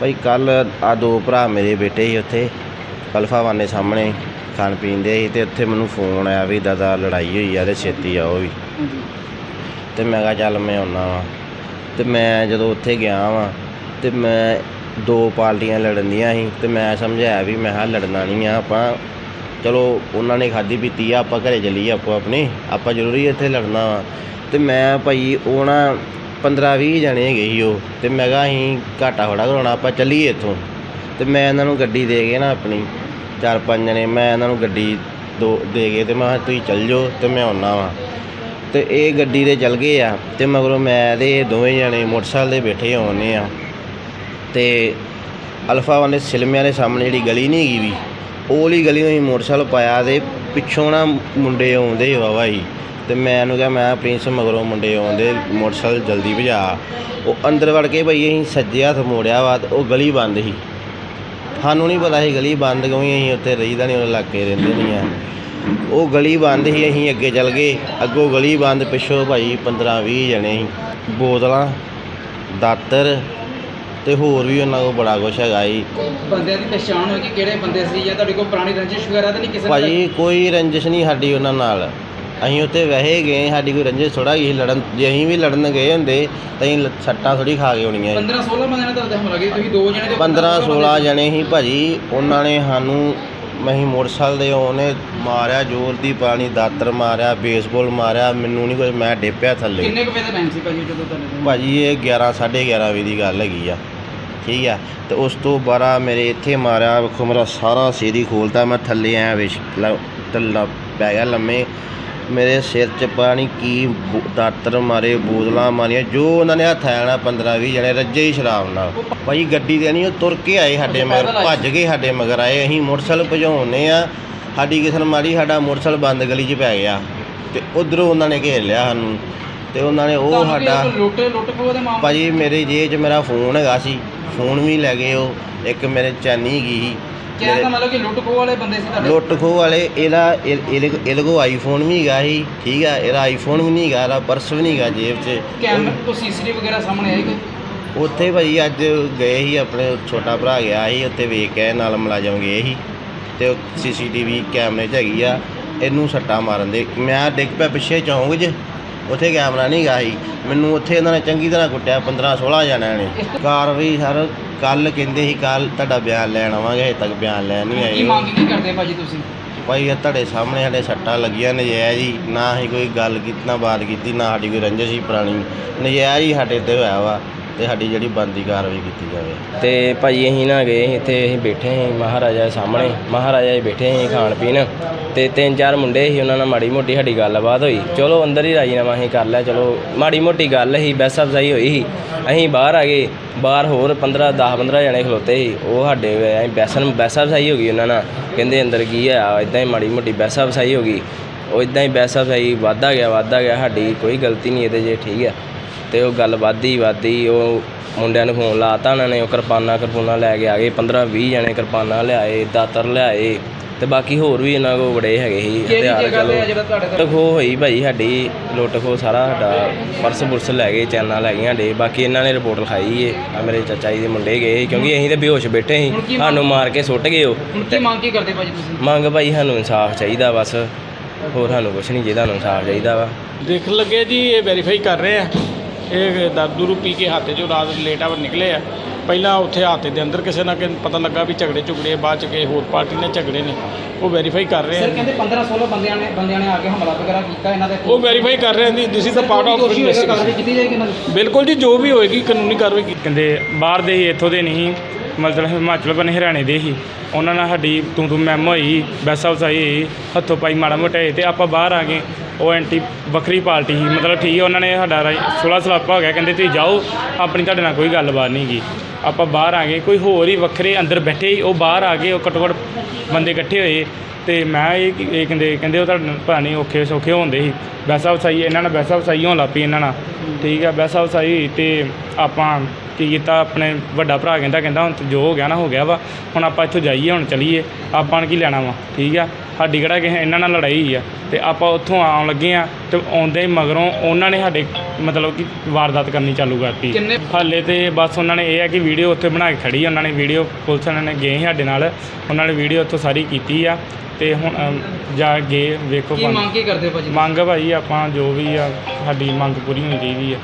ਭਾਈ ਕੱਲ ਆ ਦੋ ਭਰਾ ਮੇਰੇ ਬੇਟੇ ਸੀ ਉੱਥੇ ਅਲਫਾਵਾਨ ਸਾਹਮਣੇ ਖਾਣ ਪੀਣ ਦੇ ਸੀ ਤੇ ਉੱਥੇ ਮੈਨੂੰ ਫੋਨ ਆਇਆ ਵੀ ਦਾਦਾ ਲੜਾਈ ਹੋਈ ਆ ਤੇ ਛੇਤੀ ਆਓ ਵੀ। ਤੇ ਮੈਂ ਕਿਹਾ ਚੱਲ ਮੈਂ ਆਉਣਾ ਵਾਂ। ਤੇ ਮੈਂ ਜਦੋਂ ਉੱਥੇ ਗਿਆ ਵਾਂ ਤੇ ਮੈਂ ਦੋ ਪਾਰਟੀਆਂ ਲੜਨ ਦੀਆਂ ਸੀ ਤੇ ਮੈਂ ਸਮਝਾਇਆ ਵੀ ਮੈਂ ਹਾਂ ਲੜਨਾ ਨਹੀਂ ਆ ਆਪਾਂ। ਚਲੋ ਉਹਨਾਂ ਨੇ ਖਾਦੀ ਪੀਤੀ ਆ ਆਪਾਂ ਘਰੇ ਚੱਲੀਏ ਆਪੋ ਆਪਣੇ ਆਪਾਂ ਜ਼ਰੂਰੀ ਇੱਥੇ ਲੜਨਾ ਵਾ। ਤੇ ਮੈਂ ਭਾਈ ਉਹ ਨਾ 15 20 ਜਣੇ ਹੈਗੇ ਸੀ ਉਹ, ਤੇ ਮੈਂ ਕਿਹਾ ਅਸੀਂ ਘਾਟਾ ਥੋੜ੍ਹਾ ਕਰਾਉਣਾ, ਆਪਾਂ ਚੱਲੀਏ ਇੱਥੋਂ। ਤੇ ਮੈਂ ਇਹਨਾਂ ਨੂੰ ਗੱਡੀ ਦੇ ਕੇ ਨਾ ਆਪਣੀ ਚਾਰ ਪੰਜ ਜਣੇ, ਮੈਂ ਇਹਨਾਂ ਨੂੰ ਗੱਡੀ ਦੋ ਦੇ ਕੇ ਤੇ ਮੈਂ ਕਿਹਾ ਤੁਸੀਂ ਚੱਲ ਜਾਓ ਤੇ ਮੈਂ ਆਉਣਾ ਵਾਂ। ਤੇ ਇਹ ਗੱਡੀ ਦੇ ਚੱਲ ਗਏ ਆ, ਤੇ ਮਗਰੋਂ ਮੈਂ ਤੇ ਇਹ ਦੋਵੇਂ ਜਣੇ ਮੋਟਰਸਾਈਕਲ ਦੇ ਬੈਠੇ ਹੋਣੇ ਆ। ਤੇ ਅਲਫਾ ਵਾਲੇ ਸਿਲਮਿਆਂ ਦੇ ਸਾਹਮਣੇ ਜਿਹੜੀ ਗਲੀ ਨਹੀਂ ਹੈਗੀ ਵੀ, ਉਹ ਵਾਲੀ ਗਲੀ ਨੂੰ ਅਸੀਂ ਮੋਟਰਸਾਈਕਲ ਪਾਇਆ ਤੇ ਪਿੱਛੋਂ ਨਾ ਮੁੰਡੇ ਆਉਂਦੇ ਵਾਵਾ ਹੀ ਤੇ ਮੈਂ ਇਹਨੂੰ ਕਿਹਾ ਮੈਂ ਪ੍ਰਿੰਸ ਮਗਰੋਂ ਮੁੰਡੇ ਆਉਂਦੇ ਮੋਟਰਸਾਈਕਲ ਜਲਦੀ ਭਜਾ। ਉਹ ਅੰਦਰ ਵੜ ਕੇ ਭਈ ਅਸੀਂ ਸੱਜੇ ਹੱਥ ਮੋੜਿਆ ਵਾ ਤੇ ਉਹ ਗਲੀ ਬੰਦ ਸੀ। ਸਾਨੂੰ ਨਹੀਂ ਪਤਾ ਸੀ ਗਲੀ ਬੰਦ ਕਿਉਂ ਅਸੀਂ ਉੱਥੇ ਰਹੀਦਾ ਨਹੀਂ ਉਹ ਇਲਾਕੇ ਰਹਿੰਦੇ ਨਹੀਂ ਆ। ਉਹ ਗਲੀ ਬੰਦ ਸੀ ਅਸੀਂ ਅੱਗੇ ਚੱਲ ਗਏ। ਅੱਗੋਂ ਗਲੀ ਬੰਦ ਪਿੱਛੋਂ ਭਾਈ 15 20 ਜਣੇ ਸੀ। ਬੋਤਲਾਂ ਦਾਤਰ ਤੇ ਹੋਰ ਵੀ ਉਹਨਾਂ ਕੋਲ ਬੜਾ ਕੁਛ ਹੈਗਾ ਸੀ। ਬੰਦਿਆਂ ਦੀ ਪਛਾਣ ਹੋਈ ਕਿ ਕਿਹੜੇ ਬੰਦੇ ਸੀ ਜਾਂ ਤੁਹਾਡੇ ਕੋਲ ਪੁਰਾਣੀ ਰੰਜਿਸ਼ ਵਗੈਰਾ ਤਾਂ ਨਹੀਂ ਕਿਸੇ? ਭਾਜੀ ਕੋਈ ਰੰਜਿਸ਼ ਨਹੀਂ ਸਾਡੀ ਉਹਨਾਂ ਨਾਲ। ਅਸੀਂ ਉੱਥੇ ਵਹਿ ਗਏ ਸਾਡੀ ਕੋਈ ਰੰਜਿਸ਼ ਥੋੜਾ ਗਈ ਲੜਨ ਜੇ ਅਸੀਂ ਵੀ ਲੜਨ ਗਏ ਹੁੰਦੇ ਤਾਂ ਅਸੀਂ ਸੱਟਾਂ ਥੋੜੀ ਖਾ ਕੇ ਹੋਣੀਆਂ ਸੀ। 15 16 ਬੰਦਿਆਂ ਨੇ ਤੁਹਾਡੇ ਹਮਲਾ ਕੀਤਾ ਤੁਸੀਂ ਦੋ ਜਣੇ ਤੇ 15 16 ਬੰਦੇ ਜਣੇ ਸੀ ਭਾਜੀ ਉਹਨਾਂ ਨੇ ਸਾਨੂੰ ਅਸੀਂ ਮੋਟਰਸਾਈਕਲ ਦੇ ਉਹਨੇ ਮਾਰਿਆ ਜ਼ੋਰ ਦੀ ਪਾਣੀ ਦਾਤਰ ਮਾਰਿਆ ਬੇਸਬਾਲ ਮਾਰਿਆ ਮੈਨੂੰ ਨਹੀਂ ਕੁਝ ਮੈਂ ਡੇਪਿਆ। ਥੱਲੇ ਕਿੰਨੇ ਕੁ ਵਜੇ ਦਾ ਟਾਈਮ ਸੀ ਭਾਜੀ ਜਦੋਂ ਕੋਲ? ਭਾਜੀ ਇਹ 11 11:30 ਵਜੇ ਦੀ ਗੱਲ ਹੈਗੀ ਆ ਠੀਕ ਆ ਤੇ ਉਸ ਤੋਂ ਬਾਅਦ ਮੇਰੇ ਇੱਥੇ ਮਾਰਿਆ ਵੇਖੋ ਮੇਰਾ ਸਾਰਾ ਸਿਰ ਹੀ ਖੋਲਤਾ ਮੈਂ ਥੱਲੇ ਆਇਆ ਵਿਸ਼ ਤੱਲਾ ਪੈ ਗਿਆ ਲੰਮੇ ਮੇਰੇ ਸਿਰ 'ਚ ਪਾਣੀ ਕੀ ਦਾਤਰ ਮਾਰੇ ਬੋਤਲਾਂ ਮਾਰੀਆਂ ਜੋ ਉਹਨਾਂ ਨੇ ਹੱਥ ਆਣਾ 15 20 ਜਣੇ ਰੱਜੇ ਹੀ ਸ਼ਰਾਬ ਨਾਲ। ਭਾਈ ਗੱਡੀ ਤੇ ਨਹੀਂ ਉਹ ਤੁਰ ਕੇ ਆਏ ਸਾਡੇ ਮਗਰ ਭੱਜ ਕੇ ਸਾਡੇ ਮਗਰ ਆਏ ਅਸੀਂ ਮੋਟਰਸਾਈਕਲ ਭਜਾਉਨੇ ਆ ਸਾਡੀ ਕਿਸੇ ਨੇ ਮਾਰੀ ਸਾਡਾ ਮੋਟਰਸਾਈਕਲ ਬੰਦ ਗਲੀ 'ਚ ਪੈ ਗਿਆ। ਤੇ ਉਧਰੋਂ ਉਹਨਾਂ ਨੇ ਘੇਰ ਲਿਆ ਸਾਨੂੰ। ਤੇ ਉਹਨਾਂ ਨੇ ਉਹ ਸਾਡਾ ਭਾਜੀ ਮੇਰੇ ਜੇਬ 'ਚ ਮੇਰਾ ਫੋਨ ਹੈਗਾ ਸੀ। ਫੋਨ ਵੀ ਲੈ ਗਏ ਉਹ। ਇੱਕ ਮੇਰੇ ਚੈਨੀ ਹੈਗੀ ਸੀ। ਕਹਿਣ ਦਾ ਮਤਲਬ ਕਿ ਲੁੱਟ ਖੋਹ ਵਾਲੇ ਬੰਦੇ ਸੀ ਤੁਹਾਡੇ? ਲੁੱਟ ਖੋਹ ਵਾਲੇ ਇਹਦਾ ਇਹ- ਇਹਦੇ ਇਹਦੇ ਕੋਲ ਆਈਫੋਨ ਵੀ ਹੈਗਾ ਸੀ ਠੀਕ ਆ ਇਹਦਾ ਆਈਫੋਨ ਵੀ ਨਹੀਂ ਹੈਗਾ ਇਹਦਾ ਪਰਸ ਵੀ ਨਹੀਂ ਹੈਗਾ ਜੇਬ 'ਚ। ਕੈਮਰੇ ਤੋਂ ਸੀਸੀਟੀਵੀ ਵਗੈਰਾ ਸਾਹਮਣੇ ਆਈ ਕੋਈ? ਉੱਥੇ ਭਾਈ ਅੱਜ ਗਏ ਸੀ ਆਪਣੇ ਛੋਟਾ ਭਰਾ ਗਿਆ ਸੀ ਉੱਥੇ ਵੇਖ ਕੇ ਆਏ, ਨਾਲ ਮੁਲਾਜ਼ਮ ਗਏ ਸੀ। ਤੇ ਸੀਸੀਟੀਵੀ ਕੈਮਰੇ 'ਚ ਹੈਗੀ ਆ ਇਹਨੂੰ ਸੱਟਾ ਮਾਰਨ ਦੇ। ਮੈਂ ਡਿੱਗ ਪਿਆ ਪਿੱਛੇ ਚੌਂਕ 'ਚ ਉੱਥੇ ਕੈਮਰਾ ਨਹੀਂ ਗਾ ਸੀ। ਮੈਨੂੰ ਉੱਥੇ ਇਹਨਾਂ ਨੇ ਚੰਗੀ ਤਰ੍ਹਾਂ ਕੁੱਟਿਆ 15 16 ਜਣਿਆਂ ਨੇ। ਕਾਰਵਾਈ ਸਰ ਕੱਲ ਕਹਿੰਦੇ ਸੀ ਕੱਲ ਤੁਹਾਡਾ ਬਿਆਨ ਲੈਣ ਆਵਾਂਗੇ ਹਜੇ ਤੱਕ ਬਿਆਨ ਲੈਣ ਨਹੀਂ ਕੀ ਆਏ ਮੰਗ ਕੀ ਕਰਦੇ ਭਾਜੀ ਤੁਸੀਂ? ਭਾਈ ਇਹ ਤੁਹਾਡੇ ਸਾਹਮਣੇ ਸਾਡੇ ਸੱਟਾਂ ਲੱਗੀਆਂ ਨਜਾਇਜ਼ ਹੀ। ਨਾ ਹੀ ਕੋਈ ਗੱਲ ਕੀਤੀ ਨਾ ਬਾਤ ਕੀਤੀ ਨਾ ਸਾਡੀ ਕੋਈ ਰੰਜਿਸ਼ ਸੀ ਪੁਰਾਣੀ। ਨਜਾਇਜ਼ ਹੀ ਸਾਡੇ ਤੇ ਹੋਇਆ ਵਾ। ਤੇ ਸਾਡੀ ਜਿਹੜੀ ਬੰਦੀ ਕਾਰਵਾਈ ਕੀਤੀ ਜਾਵੇ। ਤੇ ਭਾਜੀ ਅਸੀਂ ਨਾ ਗਏ, ਇੱਥੇ ਅਸੀਂ ਬੈਠੇ ਸੀ, ਮਹਾਰਾਜਾ ਦੇ ਸਾਹਮਣੇ। ਮਹਾਰਾਜਾ ਜੀ ਬੈਠੇ ਸੀ ਖਾਣ ਪੀਣ। ਤੇ ਤਿੰਨ ਚਾਰ ਮੁੰਡੇ ਸੀ, ਉਹਨਾਂ ਨਾਲ ਮਾੜੀ ਮੋਟੀ ਸਾਡੀ ਗੱਲਬਾਤ ਹੋਈ। ਚਲੋ ਅੰਦਰ ਹੀ ਰਾਜੀਨਾਮਾ ਅਸੀਂ ਕਰ ਲਿਆ, ਚਲੋ ਮਾੜੀ ਮੋਟੀ ਗੱਲ ਸੀ ਬਹਿਸ ਅਫਜ਼ਾਈ ਹੋਈ ਸੀ। ਅਸੀਂ ਬਾਹਰ ਆ ਗਏ, ਬਾਹਰ ਹੋਰ 15 10 15 ਜਣੇ ਖਲੋਤੇ ਸੀ। ਉਹ ਸਾਡੇ ਅਸੀਂ ਬਹਿਸਨ ਬਹਿਸ ਅਫਜ਼ਾਈ ਹੋ ਗਈ ਉਹਨਾਂ ਨਾਲ। ਕਹਿੰਦੇ ਅੰਦਰ ਕੀ ਆ ਇਦਾਂ ਹੀ ਮਾੜੀ ਮੋਟੀ ਬਹਿਸ ਅਫਜ਼ਾਈ ਹੋ ਗਈ। ਉਹ ਇਦਾਂ ਹੀ ਬਹਿਸ ਅਫਜ਼ਾਈ, ਵਾਧਾ ਗਿਆ ਵਾਧਾ ਗਿਆ, ਸਾਡੀ ਕੋਈ ਗਲਤੀ ਨਹੀਂ ਇਹਦੇ ਜੇ ਠੀਕ ਹੈ ਤੇ ਉਹ ਗੱਲ ਵੱਧਦੀ ਵੱਧਦੀ ਉਹ ਮੁੰਡਿਆਂ ਨੂੰ ਫੋਨ ਲਾਤਾ ਉਹਨਾਂ ਨੇ ਉਹ ਕਿਰਪਾਨਾਂ ਕਿਰਪੂਨਾ ਲੈ ਕੇ ਆ ਗਏ 15 20 ਜਣੇ ਕਿਰਪਾਨਾਂ ਲਿਆਏ ਦਾਤਰ ਲਿਆਏ ਤੇ ਬਾਕੀ ਹੋਰ ਵੀ ਇਹਨਾਂ ਕੋਲ ਬੜੇ ਹੈਗੇ ਸੀ ਹਥਿਆਰ ਜਗ੍ਹਾ ਤੇ ਆ ਚਲੋ ਖੋਹ ਹੋਈ ਭਾਈ ਸਾਡੀ ਲੁੱਟ ਖੋਹ ਸਾਰਾ ਸਾਡਾ ਪਰਸ ਪੁਰਸ ਲੈ ਗਏ ਚੈਨਾਂ ਲੈ ਗਈਆਂ ਸਾਡੇ ਬਾਕੀ ਇਹਨਾਂ ਨੇ ਰਿਪੋਰਟ ਲਿਖਾਈ ਏ ਆ ਮੇਰੇ ਚਾਚਾ ਜੀ ਦੇ ਮੁੰਡੇ ਗਏ ਸੀ, ਕਿਉਂਕਿ ਅਸੀਂ ਤੇ ਬੇਹੋਸ਼ ਬੈਠੇ ਸੀ ਸਾਨੂੰ ਮਾਰ ਕੇ ਸੁੱਟ ਗਏ ਉਹ। ਹੁਣ ਕੀ ਮੰਗ ਕੀ ਕਰਦੇ ਭਾਜੀ ਤੁਸੀਂ? ਮੰਗ ਭਾਈ ਸਾਨੂੰ ਇਨਸਾਫ ਚਾਹੀਦਾ ਬਸ ਹੋਰ ਸਾਨੂੰ ਕੁਝ ਨਹੀਂ ਚਾਹੀਦਾ ਸਾਨੂੰ ਇਨਸਾਫ ਚਾਹੀਦਾ ਵਾ। ਦੇਖ ਲੱਗੇ ਜੀ ਇਹ ਵੈਰੀਫਾਈ ਕਰ ਰਹੇ ਆ। ਇਹ ਦਾਦੂ ਪੀ ਕੇ ਹੱਥ 'ਚੋਂ ਰਾਤ ਲੇਟ ਆਵਰ ਨਿਕਲੇ ਆ। ਪਹਿਲਾਂ ਉੱਥੇ ਹਾਤੇ ਦੇ ਅੰਦਰ ਕਿਸੇ ਨਾ ਕਿਸੇ ਪਤਾ ਲੱਗਾ ਵੀ ਝਗੜੇ ਝੁਗੜੇ ਬਾਅਦ ਚ ਕਿਸੇ ਹੋਰ ਪਾਰਟੀ ਨੇ ਝਗੜੇ ਨੇ। ਉਹ ਵੈਰੀਫਾਈ ਕਰ ਰਹੇ ਸਰ ਆ। ਕਹਿੰਦੇ 15 16 ਬੰਦਿਆਂ ਨੇ ਬੰਦਿਆਂ ਨੇ ਆ ਕੇ ਹਮਲਾ ਵਗੈਰਾ ਕੀਤਾ ਇਹਨਾਂ ਦੇ ਉਹ ਵੈਰੀਫਾਈ ਕਰ ਰਹੇ ਨੇ this is the part of investigation ਕੀਤੀ ਜਾਏਗੀ ਇਹਨਾਂ ਦੀ? ਬਿਲਕੁਲ ਜੀ ਜੋ ਵੀ ਹੋਏਗੀ ਕਾਨੂੰਨੀ ਕਾਰਵਾਈ ਕੀਤੀ ਕਹਿੰਦੇ ਬਾਹਰ ਦੇ ਹੀ ਇੱਥੋਂ ਦੇ ਨਹੀਂ। ਮਤਲਬ ਹਿਮਾਚਲ ਬਨ ਹਰਿਆਣੇ ਦੇ ਹੀ। ਉਹਨਾਂ ਨਾਲ ਸਾਡੀ ਤੂੰ ਤੂੰ ਮੈਮ ਹੋਈ ਬੈਸਾ ਵਸਾਈ ਹੱਥੋਂ ਪਾਈ ਮਾੜਾ ਮੋਟਾ ਹੋਏ ਤੇ ਆਪਾਂ ਬਾਹਰ ਆ ਗਏ। ਉਹ ਐਂਟੀ ਵੱਖਰੀ ਪਾਰਟੀ ਸੀ। ਮਤਲਬ ਠੀਕ ਹੈ, ਉਹਨਾਂ ਨੇ ਸਾਡਾ ਸੁਲਾ ਸਲਾਪਾ ਹੋ ਗਿਆ। ਕਹਿੰਦੇ ਤੁਸੀਂ ਜਾਓ, ਆਪਣੀ ਤੁਹਾਡੇ ਨਾਲ ਕੋਈ ਗੱਲਬਾਤ ਨਹੀਂ ਗੀ। ਆਪਾਂ ਬਾਹਰ ਆ ਗਏ। ਕੋਈ ਹੋਰ ਹੀ ਵੱਖਰੇ ਅੰਦਰ ਬੈਠੇ ਸੀ। ਉਹ ਬਾਹਰ ਆ ਗਏ, ਉਹ ਘੱਟੋ ਘੱਟ ਬੰਦੇ ਇਕੱਠੇ ਹੋਏ। ਤੇ ਮੈਂ ਇਹ ਕੀ- ਇਹ ਕਹਿੰਦੇ ਕਹਿੰਦੇ ਉਹ ਤੁਹਾਡੇ ਨਾਲ ਪਤਾ ਨਹੀਂ, ਔਖੇ, ਸੌਖੇ ਹੁੰਦੇ ਸੀ। ਵੈਸਾ ਵਸਾਈ ਇਹਨਾਂ ਨਾਲ ਵੈਸਾ ਵਸਾਈ ਹੋਣ ਲੱਗ ਪਈ ਇਹਨਾਂ ਨਾਲ। ਠੀਕ ਆ ਵੈਸਾ ਵਸਾਈ ਹੋਈ ਤੇ ਆਪਾਂ ਕੀ ਕੀਤਾ, ਆਪਣੇ ਵੱਡਾ ਭਰਾ ਕਹਿੰਦਾ ਕਹਿੰਦਾ ਹੁਣ ਜੋ ਹੋ ਗਿਆ ਨਾ, ਹੋ ਗਿਆ ਵਾ। ਹੁਣ ਆਪਾਂ ਇੱਥੋਂ ਜਾਈਏ, ਹੁਣ ਚਲੀਏ। ਆਪਾਂ ਨੇ ਕੀ ਲੈਣਾ ਵਾ? ਠੀਕ ਆ ਸਾਡੀ ਕਿਹੜਾ ਕਿਸੇ ਇਹਨਾਂ ਨਾਲ ਲੜਾਈ ਆ ਤੇ ਆਪਾਂ ਉੱਥੋਂ ਆਉਣ ਲੱਗੇ ਆ ਤੇ ਆਉਂਦੇ ਹੀ ਮਗਰੋਂ ਉਹਨਾਂ ਨੇ ਸਾਡੇ ਮਤਲਬ ਕਿ ਵਾਰਦਾਤ ਕਰਨੀ ਚਾਲੂ ਕਰਤੀ। ਕਿੰਨੇ ਹਾਲੇ ਤੇ ਬਸ ਉਹਨਾਂ ਨੇ ਇਹ ਹੈ ਕਿ ਵੀਡੀਓ ਉੱਥੇ ਬਣਾ ਕੇ ਖੜੀ ਉਹਨਾਂ ਨੇ ਵੀਡੀਓ ਪੁਲਿਸ ਵਾਲਿਆਂ ਨੇ ਗਏ ਸੀ ਸਾਡੇ ਨਾਲ ਉਹਨਾਂ ਨੇ ਵੀਡੀਓ ਉੱਥੋਂ ਸਾਰੀ ਕੀਤੀ ਆ ਤੇ ਹੁਣ ਅਮ, ਜਾ ਗਏ ਵੇਖੋ ਕੀ ਮੰਗ ਕੀ ਕਰਦੇ ਭਾਜੀ? ਮੰਗ ਭਾਈ ਆਪਾਂ ਜੋ ਵੀ ਆ ਸਾਡੀ ਮੰਗ ਪੂਰੀ ਹੋਣੀ ਚਾਹੀਦੀ ਆ।